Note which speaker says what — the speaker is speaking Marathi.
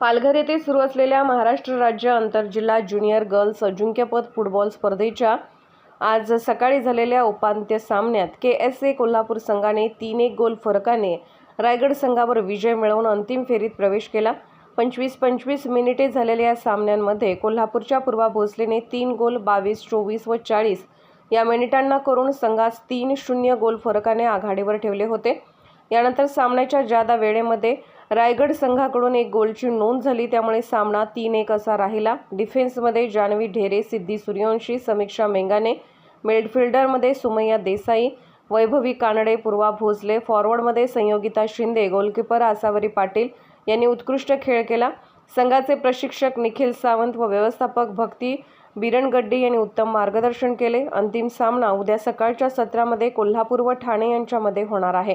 Speaker 1: पालघर येथे सुरू असलेल्या महाराष्ट्र राज्य आंतरजिल्हा ज्युनियर गर्ल्स अजिंक्यपद फुटबॉल स्पर्धेच्या आज सकाळी झालेल्या उपांत्य सामन्यात के एस ए कोल्हापूर संघाने तीन एक गोल फरकाने रायगड संघावर विजय मिळवून अंतिम फेरीत प्रवेश केला. पंचवीस पंचवीस मिनिटे झालेल्या या सामन्यांमध्ये कोल्हापूरच्या पूर्वा भोसलेने तीन गोल बावीस चोवीस व चाळीस या मिनिटांना करून संघास तीन शून्य गोल फरकाने आघाडीवर ठेवले होते. यानंतर सामन्याच्या जादा वेळेमध्ये रायगड संघाकडून एक गोलची नोंद झाली. त्यामुळे सामना तीन एक असा राहिला. डिफेन्समध्ये जान्हवी ढेरे सिद्धी सूर्यवंशी समीक्षा मेंगाने मिडफिल्डरमध्ये सुमय्या देसाई वैभवी कानडे पूर्वा भोसले फॉरवर्डमध्ये संयोगिता शिंदे गोलकीपर आसावरी पाटील यांनी उत्कृष्ट खेळ केला. संघाचे प्रशिक्षक निखिल सावंत व व्यवस्थापक भक्ती बिरणगड्डी यांनी उत्तम मार्गदर्शन केले. अंतिम सामना उद्या सकाळच्या सत्रामध्ये कोल्हापूर व ठाणे यांच्यामध्ये होणार आहे.